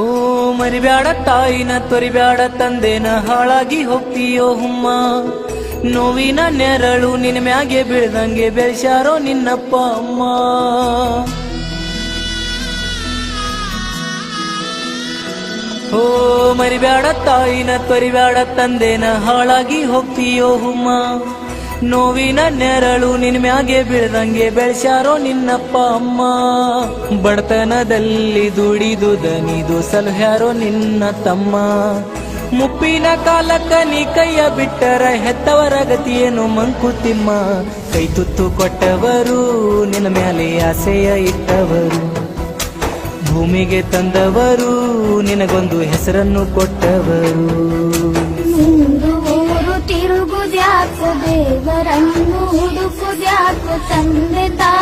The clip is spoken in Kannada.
ಓ ಮರಿಬ್ಯಾಡ ತಾಯಿನ ತೊರಿಬ್ಯಾಡ, ತಂದೆನ ಹಾಳಾಗಿ ಹೋಗ್ತೀಯೋ ಹುಮ್ಮ. ನೋವಿನ ನೆರಳು ನಿನ್ನ ಮ್ಯಾಗೆ ಬೀಳ್ದಂಗೆ ಬೆಳೆಸ್ಯಾರೋ ನಿನ್ನಪ್ಪ ಅಮ್ಮ. ಓ ಮರಿಬ್ಯಾಡ ತಾಯಿನ ತೊರಿಬ್ಯಾಡ, ತಂದೆನ ಹಾಳಾಗಿ ಹೋಗ್ತೀಯೋ ಹುಮ್ಮ. ನೋವಿನ ನೆರಳು ನಿನ್ ಮ್ಯಾಗೆ ಬೀಳ್ದಂಗೆ ಬೆಳ್ಸ್ಯಾರೋ ನಿನ್ನಪ್ಪ ಅಮ್ಮ. ಬಡತನದಲ್ಲಿ ದುಡಿದು ದನಿದು ಸಲಹ್ಯಾರೋ ನಿನ್ನ ತಮ್ಮ. ಮುಪ್ಪಿನ ಕಾಲಕ್ಕ ನೀ ಕೈಯ ಬಿಟ್ಟರ ಹೆತ್ತವರ ಗತಿಯೇನು ಮಂಕುತಿಮ್ಮ ಕೈ ತುತ್ತು ಕೊಟ್ಟವರು, ನಿನ್ನ ಮೇಲೆ ಆಸೆಯ ಇಟ್ಟವರು. ಭೂಮಿಗೆ ತಂದವರು, ನಿನಗೊಂದು ಹೆಸರನ್ನು ಕೊಟ್ಟವರು. ದೇವರನ್ನು ಹುಡುಕುದ್ಯಾಕು ತಂದೆ ತಾಯಿಯೊಳಗ